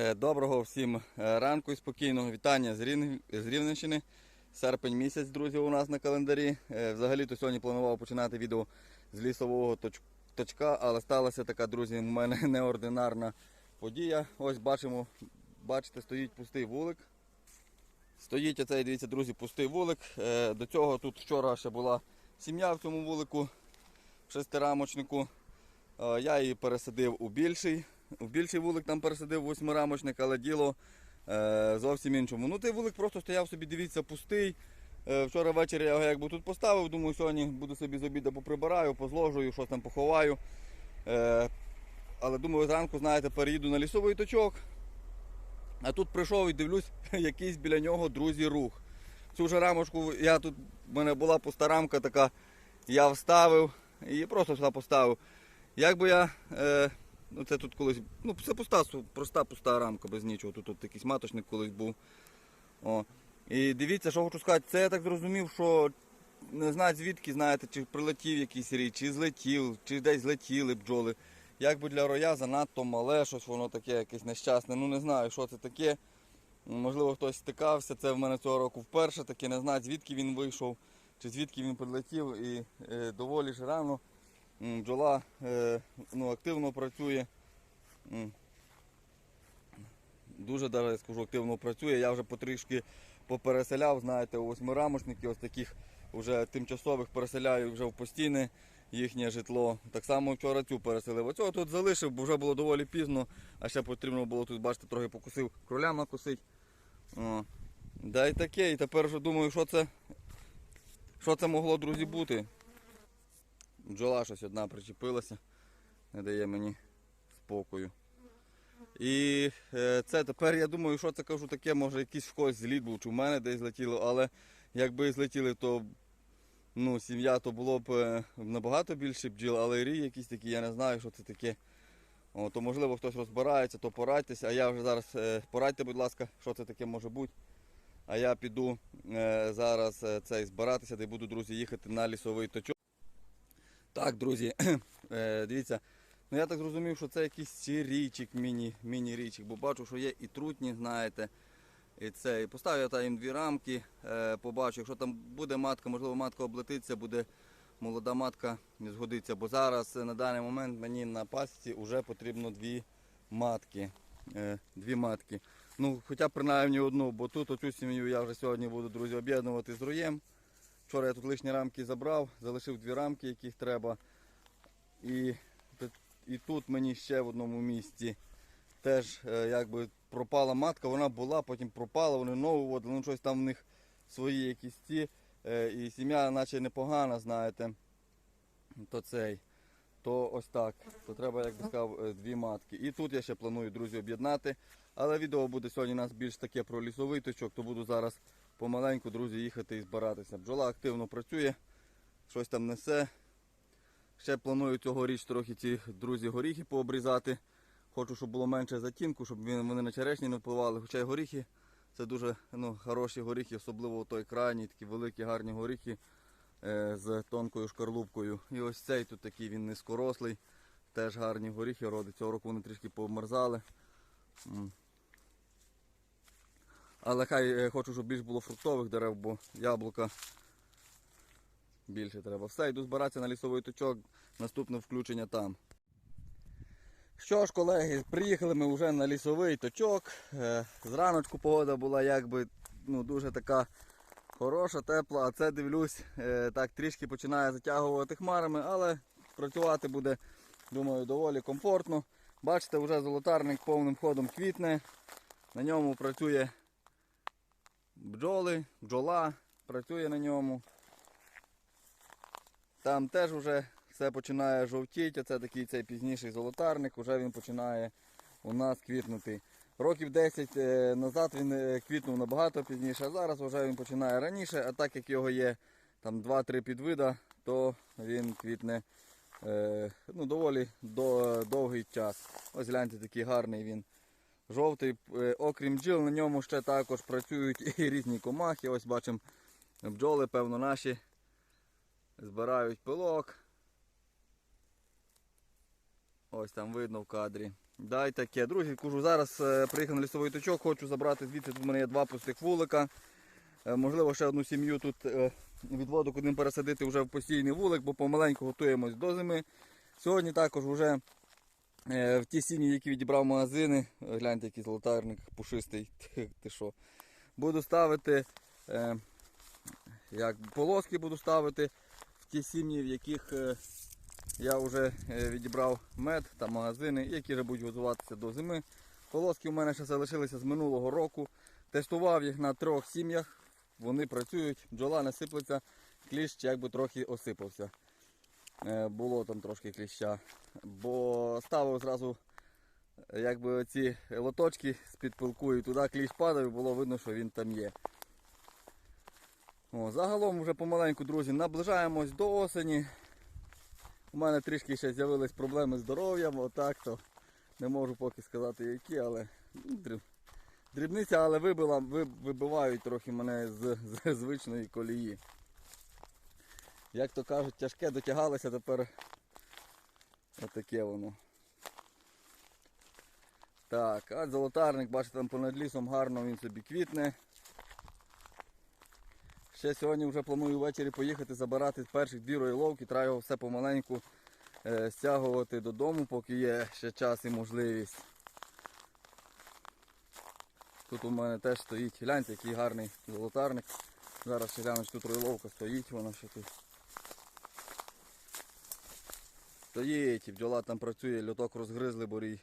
Е, Доброго всім е, ранку і спокійного вітання з, Рівн... з Рівненщини. Серпень місяць, друзі, у нас на календарі. Е, Взагалі-то сьогодні планував починати відео з лісового точ- точка, але сталася така, друзі, у мене неординарна подія. Ось бачимо, бачите, стоїть пустий вулик. Стоїть оцей, дивіться, друзі, пустий вулик. До цього тут вчора ще була сім'я в цьому вулику, в шестирамочнику. Я її пересадив у більший. В більший вулик там пересадив восьмирамочник, але діло е, зовсім іншому. Ну, той вулик просто стояв собі, дивіться, пустий. Е, вчора ввечері я його якби тут поставив, думаю, сьогодні буду собі з обіду поприбираю, позложую, щось там поховаю. Е, але думаю, зранку, знаєте, переїду на лісовий точок. А тут прийшов і дивлюсь, якийсь біля нього, друзі, рух. Цю ж рамочку, я тут, в мене була пуста рамка така, я вставив і просто сюди поставив. Якби я. Е, ну це тут колись. Ну, це пуста, проста пуста рамка без нічого. Тут, тут якийсь маточник колись був. О. І дивіться, що хочу сказати, це я так зрозумів, що не знаю звідки, знаєте, чи прилетів якийсь рій, чи злетів, чи десь злетіли бджоли. Якби для роя занадто мале, щось воно таке, якесь нещасне. Ну не знаю, що це таке. Можливо, хтось стикався. Це в мене цього року вперше, таке не знаю, звідки він вийшов, чи звідки він прилетів. І е, доволі ж рано бджола е, ну, активно працює. Дуже даже, скажу, активно працює. Я вже потрішки попереселяв, знаєте, у восьмирамочники, ось таких вже тимчасових переселяю вже в постійне їхнє житло. Так само вчора цю переселив. Оцього тут залишив, бо вже було доволі пізно, а ще потрібно було тут, бачите, трохи покусив кроля накусить. О. Да і таке, і тепер вже думаю, що це, що це могло, друзі, бути. Бджола щось одна причепилася, не дає мені спокою. І е, це тепер я думаю, що це кажу таке, може якийсь в когось зліт був, чи в мене десь злетіло, але якби злетіли, то ну, сім'я то було б е, набагато більше бджіл, але рій якийсь такий, я не знаю, що це таке. О, то можливо хтось розбирається, то порадьтеся. А я вже зараз е, порадьте, будь ласка, що це таке може бути. А я піду зараз цей збиратися, де буду, друзі, їхати на лісовий точок. Так, друзі, е, дивіться. Ну я так зрозумів, що це якийсь чи річик, міні, міні-річик, бо бачу, що є і трутні, знаєте. І це. І поставив я там їм дві рамки, е, побачу, якщо там буде матка, можливо, матка облетиться, буде молода матка не згодиться. Бо зараз е, на даний момент мені на пасіці вже потрібно дві матки. Дві матки. Ну, хоча принаймні одну, бо тут оцю сім'ю я вже сьогодні буду, друзі, об'єднувати з роєм. Вчора я тут лишні рамки забрав, залишив дві рамки, яких треба. І, і тут мені ще в одному місці теж е, якби пропала матка, вона була, потім пропала, вони нову водили, ну щось там в них свої якісь ці. Е, і сім'я наче непогана, знаєте. То цей. То ось так. То треба, як би сказав, е, дві матки. І тут я ще планую, друзі, об'єднати. Але відео буде сьогодні у нас більш таке про лісовий точок, то буду зараз помаленьку, друзі, їхати і збиратися. Бджола активно працює, щось там несе. Ще планую цьогоріч трохи ці друзі горіхи пообрізати. Хочу, щоб було менше затінку, щоб вони на черешні не впливали. Хоча й горіхи це дуже ну, хороші горіхи, особливо той крайній, такі великі гарні горіхи е, з тонкою шкарлупкою. І ось цей тут такий він низькорослий. Теж гарні горіхи родить. Цього року вони трішки пообмерзали. Але хай е, хочу, щоб більш було фруктових дерев, бо яблука більше треба. Все, йду збиратися на лісовий точок. Наступне включення там. Що ж, колеги, приїхали ми вже на лісовий точок. Е, Зраночку погода була якби ну, дуже така хороша, тепла, а це дивлюсь, е, так трішки починає затягувати хмарами, але працювати буде, думаю, доволі комфортно. Бачите, вже золотарник повним ходом квітне. На ньому працює бджоли, бджола працює на ньому. Там теж вже все починає жовтіти, це такий цей пізніший золотарник, вже він починає у нас квітнути. Років 10 е, назад він е, квітнув набагато пізніше, а зараз вже він починає раніше, а так як його є там 2-3 підвида, то він квітне е, ну, доволі довгий час. Ось гляньте, такий гарний він. Жовтий, Е, окрім бджіл, на ньому ще також працюють і різні комахи. Ось бачимо бджоли, певно, наші збирають пилок. Ось там видно в кадрі. Дай таке. Друзі, кажу, зараз е, приїхав на лісовий точок, хочу забрати звідси. Тут у мене є два пустих вулика. Е, можливо, ще одну сім'ю тут відводу куди пересадити вже в постійний вулик, бо помаленьку готуємось до зими. Сьогодні також вже в ті сім'ї, які відібрав магазини, е, гляньте, який золотарник пушистий. Ти, що? Буду ставити е, як полоски буду ставити в ті сім'ї, в яких е, я вже е, відібрав мед та магазини, які вже будуть готуватися до зими. Полоски у мене ще залишилися з минулого року. Тестував їх на трьох сім'ях. Вони працюють, бджола не сиплеться, кліщ якби трохи осипався. Е, Було там трошки кліща. Бо ставив зразу якби ці лоточки з-під пилку і туди кліщ падав, і було видно, що він там є. О, загалом вже помаленьку, друзі, наближаємось до осені. У мене трішки ще з'явились проблеми з здоров'ям, отак то не можу поки сказати які, але ну, дрібниця, але вибила, вибивають трохи мене з, з звичної колії. Як то кажуть, тяжке дотягалося, тепер отаке воно. Так, а золотарник, бачите, там понад лісом гарно він собі квітне. Ще сьогодні вже планую ввечері поїхати забирати перших дві роїловки, треба його все помаленьку е, стягувати додому, поки є ще час і можливість. Тут у мене теж стоїть, гляньте, який гарний золотарник. Зараз ще гляну, чи тут роїловка стоїть, вона ще тут. Стоїть, і бджола там працює, льоток розгризли, борій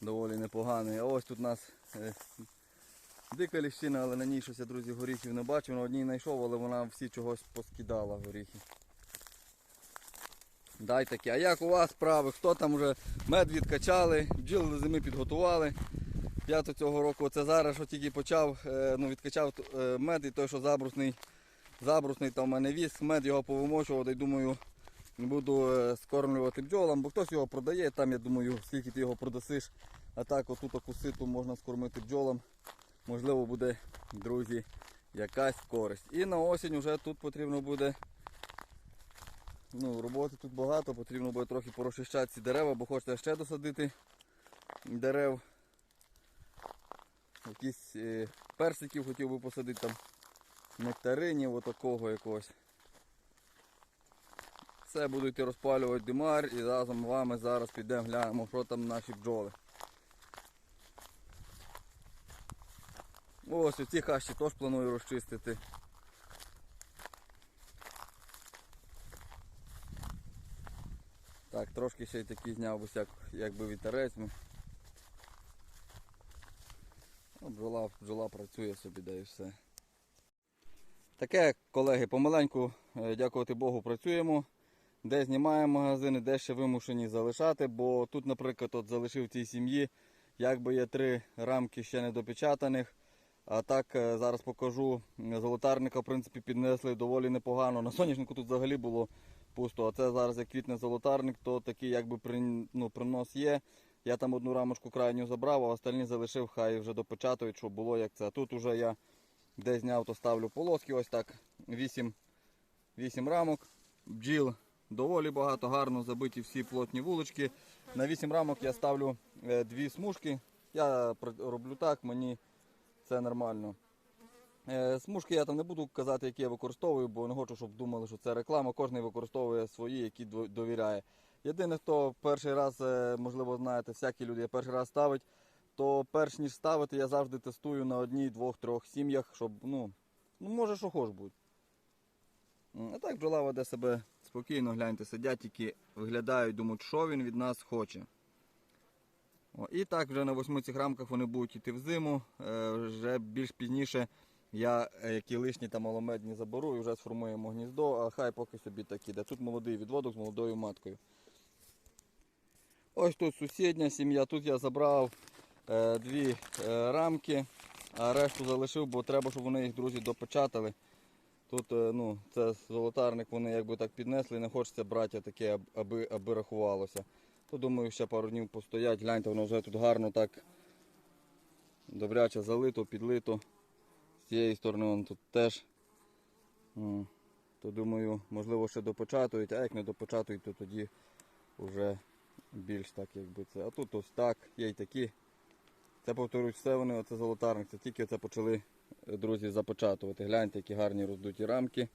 доволі непоганий. А ось тут у нас е, дика ліщина, але на ній щось я, друзі, горіхів не бачив. На одній знайшов, але вона всі чогось поскидала горіхи. Дай таке. А як у вас справи? Хто там вже мед відкачали, бджіл до зими підготували. Я то цього року, це зараз, що тільки почав, е, ну, відкачав е, мед і той, що забрусний, забрусний там у мене віск, мед його повимочував, і думаю, буду е, скормлювати бджолам, бо хтось його продає, там я думаю, скільки ти його продасиш. А так оту таку ситу можна скормити бджолам. Можливо буде, друзі, якась користь. І на осінь вже тут потрібно буде. Ну, роботи тут багато, потрібно буде трохи порозчищати ці дерева, бо хочете ще досадити дерев. Якісь е, персиків хотів би посадити там нектаринів, отакого якогось. Це буду йти розпалювати димар і разом з вами зараз підемо глянемо, що там наші бджоли. Ось оці хащі теж планую розчистити. Так, трошки ще й такий зняв ось як, якби вітерець. ну. Ну, бджола, бджола працює собі, да і все. Таке, колеги, помаленьку, е, дякувати Богу, працюємо. Де знімаємо магазини, де ще вимушені залишати, бо тут, наприклад, от залишив цій сім'ї, якби є три рамки ще недопечатаних. А так е, зараз покажу. Золотарника, в принципі, піднесли доволі непогано. На соняшнику тут взагалі було пусто. А це зараз як квітне золотарник, то такий якби ну, принос є. Я там одну рамочку крайню забрав, а остальні залишив, хай вже допечатують, щоб було як це. А тут уже я де зняв, то ставлю полоски. Ось так. 8, 8 рамок. Бджіл доволі багато, гарно забиті всі плотні вулички. На 8 рамок я ставлю е, дві смужки. Я роблю так, мені це нормально. Е, Смужки я там не буду казати, які я використовую, бо не хочу, щоб думали, що це реклама. Кожен використовує свої, які довіряє. Єдине, хто перший раз, е, можливо, знаєте, всякі люди перший раз ставить, то перш ніж ставити, я завжди тестую на одній, двох, трьох сім'ях, щоб, ну, ну може, що хоч будь. А так бджола веде себе спокійно, гляньте, сидять, тільки виглядають, думають, що він від нас хоче. О, і так вже на восьми цих рамках вони будуть йти в зиму. Е, вже більш пізніше я е, які лишні та маломедні заберу і вже сформуємо гніздо, а хай поки собі так іде. Тут молодий відводок з молодою маткою. Ось тут сусідня сім'я, тут я забрав е, дві е, рамки, а решту залишив, бо треба, щоб вони їх, друзі, допечатали. Тут е, ну, це золотарник, вони якби так піднесли, не хочеться брати таке, аби, аби рахувалося. То думаю, ще пару днів постоять. Гляньте, воно вже тут гарно так добряче залито, підлито. З цієї сторони воно тут теж. То думаю, можливо, ще допочатують, а як не допочатують, то тоді вже більш так, якби це. А тут ось так, є й такі. Це повторюсь, все вони, оце золотарник, це тільки це почали, друзі, започатувати. Гляньте, які гарні роздуті рамки.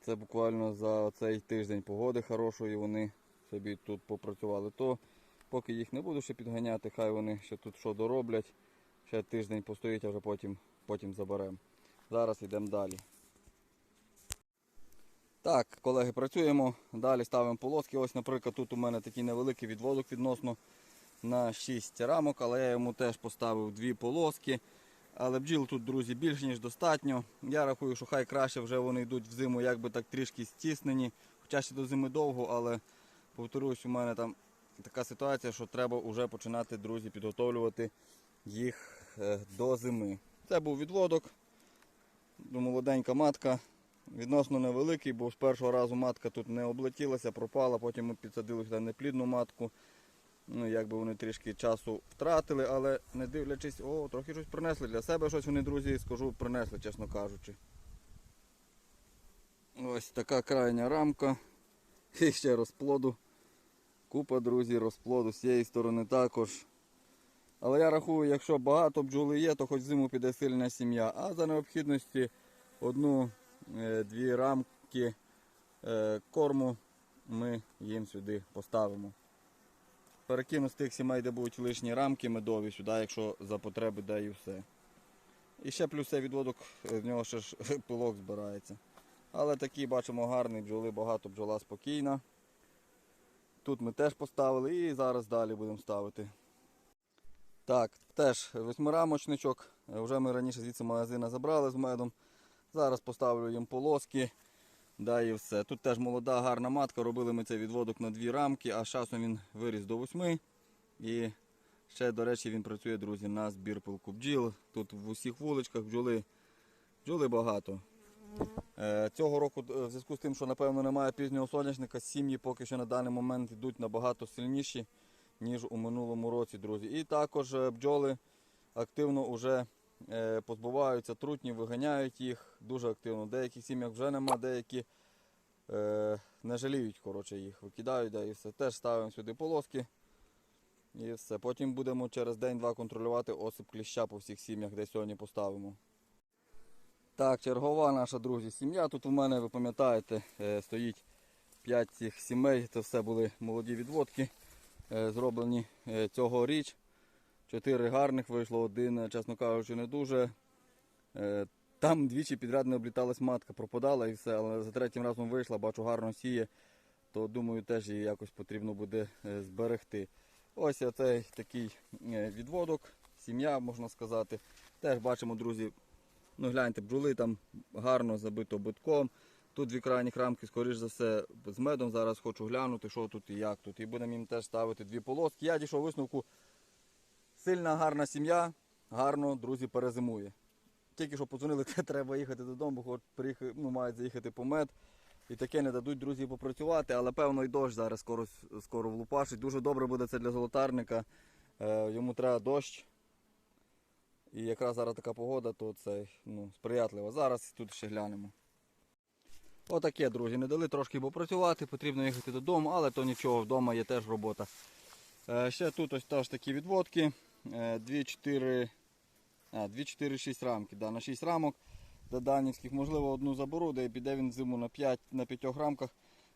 Це буквально за цей тиждень погоди хорошої вони собі тут попрацювали. То поки їх не буду ще підганяти, хай вони ще тут що дороблять. Ще тиждень постоїть, а вже потім, потім заберемо. Зараз йдемо далі. Так, колеги, працюємо. Далі ставимо полоски. Ось, наприклад, тут у мене такий невеликий відводок відносно на 6 рамок, але я йому теж поставив дві полоски. Але бджіл тут, друзі, більш ніж достатньо. Я рахую, що хай краще вже вони йдуть в зиму, якби так трішки стіснені. Хоча ще до зими довго, але повторюсь, у мене там така ситуація, що треба вже починати, друзі, підготовлювати їх е, до зими. Це був відводок. Молоденька матка. Відносно невеликий, бо з першого разу матка тут не облетілася, пропала, потім ми підсадили сюди неплідну матку. Ну, якби вони трішки часу втратили, але не дивлячись, о, трохи щось принесли для себе, щось вони, друзі, скажу, принесли, чесно кажучи. Ось така крайня рамка. І ще розплоду. Купа, друзі, розплоду з цієї сторони також. Але я рахую, якщо багато бджоли є, то хоч зиму піде сильна сім'я. А за необхідності одну-дві рамки е, корму ми їм сюди поставимо. Перекину з тих сімей, де будуть лишні рамки медові сюди, якщо за потреби да і все. І ще плюс цей відводок, е, з нього ще ж пилок збирається. Але такий бачимо гарний, бджоли багато, бджола спокійна. Тут ми теж поставили і зараз далі будемо ставити. Так, теж восьмирамочничок. Е, Вже ми раніше звідси магазина забрали з медом. Зараз поставлю їм полоски. Да і все. Тут теж молода, гарна матка. Робили ми цей відводок на дві рамки, а часом він виріс до восьми. І ще, до речі, він працює, друзі, на збір пилку бджіл. Тут в усіх вуличках бджоли, бджоли багато. Е, Цього року, е, в зв'язку з тим, що напевно немає пізнього соняшника, сім'ї поки що на даний момент йдуть набагато сильніші, ніж у минулому році, друзі. І також е, бджоли активно вже позбуваються трутні, виганяють їх дуже активно. Деяких сім'ях вже нема, деякі е, не жаліють коротше, їх, викидають да, і все. Теж ставимо сюди полоски. І все. Потім будемо через день-два контролювати осип кліща по всіх сім'ях, де сьогодні поставимо. Так, чергова наша, друзі, сім'я. Тут у мене, ви пам'ятаєте, е, стоїть 5 цих сімей. Це все були молоді відводки, е, зроблені е, цьогоріч. Чотири гарних вийшло, один, е, чесно кажучи, не дуже. Е, Там двічі підряд не обліталась матка, пропадала і все, але за третім разом вийшла, бачу, гарно сіє, то думаю, теж її якось потрібно буде е, зберегти. Ось оцей такий відводок, сім'я, можна сказати. Теж бачимо, друзі, ну гляньте, бджоли там гарно забито битком. Тут дві крайніх рамки, скоріш за все, з медом. Зараз хочу глянути, що тут і як тут. І будемо їм теж ставити дві полоски. Я дійшов висновку. Сильна, гарна сім'я, гарно, друзі, перезимує. Тільки що подзвонили, треба їхати додому, бо приїхати, ну, мають заїхати по мед. І таке не дадуть друзі попрацювати, але певно і дощ зараз скоро, скоро влупашить. Дуже добре буде це для золотарника. Е, йому треба дощ. І якраз зараз така погода, то це ну, сприятлива. Зараз тут ще глянемо. Отаке, друзі, не дали трошки попрацювати, потрібно їхати додому, але то нічого, вдома є теж робота. Е, ще тут ось теж такі відводки. 2-4, а, 2-4-6 рамки. Да, на 6 рамок доданівських. Можливо, одну заберу, де піде він зиму на 5 на 5 рамках.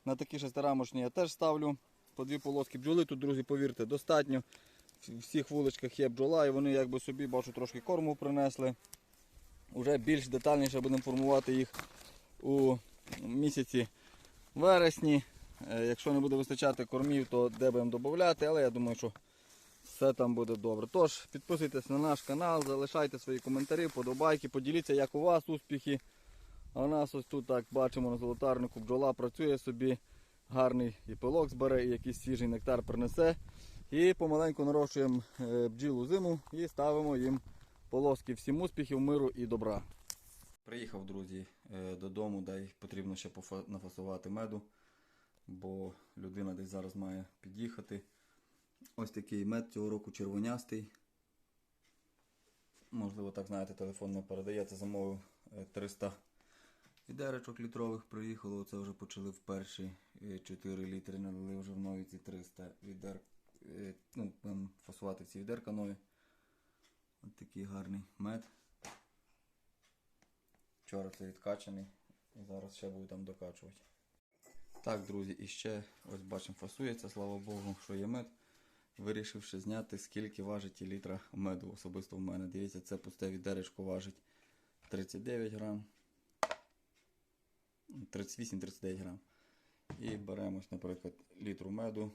На такі шестирамочні я теж ставлю по дві полоски бджоли. Тут, друзі, повірте, достатньо. В всіх вуличках є бджола, і вони якби собі бачу трошки корму принесли. Уже більш детальніше будемо формувати їх у місяці вересні. Е, Якщо не буде вистачати кормів, то де будемо додати, але я думаю, що все там буде добре. Тож, підписуйтесь на наш канал, залишайте свої коментарі, подобайки, поділіться, як у вас успіхи. А у нас ось тут так бачимо на золотарнику бджола працює собі, гарний і пилок збере, і якийсь свіжий нектар принесе. І помаленьку нарощуємо е, бджіл у зиму і ставимо їм полоски. Всім успіхів, миру і добра. Приїхав, друзі, е, додому, де потрібно ще нафасувати меду, бо людина десь зараз має під'їхати. Ось такий мед цього року червонястий. Можливо, так знаєте, телефон не передає. Це замовив е, 300 Відеречок літрових приїхало, це вже почали в перші е, 4 літри, налили вже в нові ці 300 відер. е, Ну, фасувати ці відерка нові. Ось такий гарний мед. Вчора це відкачаний. І зараз ще буду там докачувати. Так, друзі, і ще ось бачимо, фасується, слава Богу, що є мед. Вирішивши зняти, скільки важить літра меду особисто в мене. Дивіться, це пусте відеречко важить 39 грам. 38-39 грам. І беремо, наприклад, літру меду.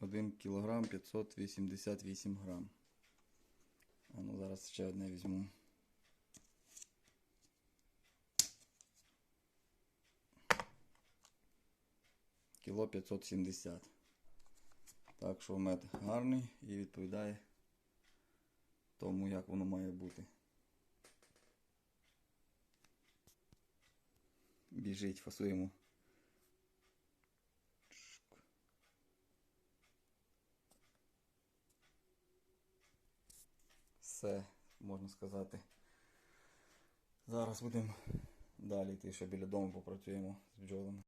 1 кілограм 588 грам. А ну зараз ще одне візьму. Кіло 570. Так що мед гарний і відповідає тому, як воно має бути. Біжить, фасуємо. Все, можна сказати. Зараз будемо далі йти, ще біля дому попрацюємо з бджолами.